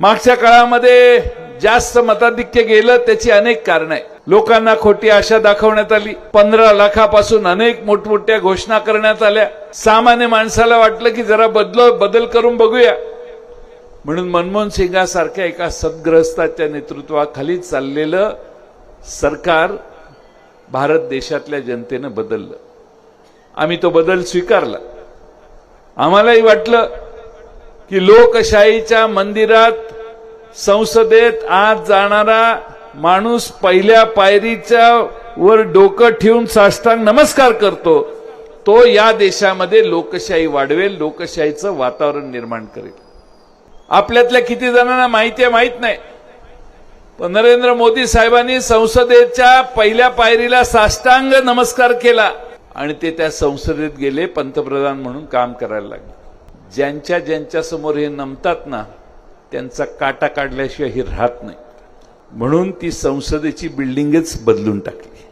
मागच्या काळामध्ये जास्त मताधिक्य गेलं त्याची अनेक कारण आहे लोकांना खोटी आशा दाखवण्यात आली. पंधरा लाखापासून अनेक मोठमोठ्या घोषणा करण्यात आल्या. सामान्य माणसाला वाटलं की जरा बदल बदल करून बघूया. म्हणून मनमोहन सिंगासारख्या एका सद्ग्रस्ताच्या नेतृत्वाखाली चाललेलं सरकार भारत देशातल्या जनतेनं बदललं. आम्ही तो बदल स्वीकारला. आम्हालाही वाटलं की लोकशाहीच्या मंदिरात संसदेत आज जाणारा माणूस पहिल्या पायरीच्या वर डोकं ठेवून साष्टांग नमस्कार करतो तो या देशामध्ये लोकशाही वाढवेल लोकशाहीचं वातावरण निर्माण करेल. आपल्यातल्या किती जणांना माहिती आहे माहीत नाही. पण नरेंद्र मोदी साहेबांनी संसदेच्या पहिल्या पायरीला साष्टांग नमस्कार केला आणि ते त्या संसदेत गेले पंतप्रधान म्हणून काम करायला लागले. ज्यांच्या ज्यांच्या समोर हे नमतात ना त्यांचा काटा काढल्याशिवाय हे राहत नाही. म्हणून ती संसदेची बिल्डिंगच बदलून टाकली.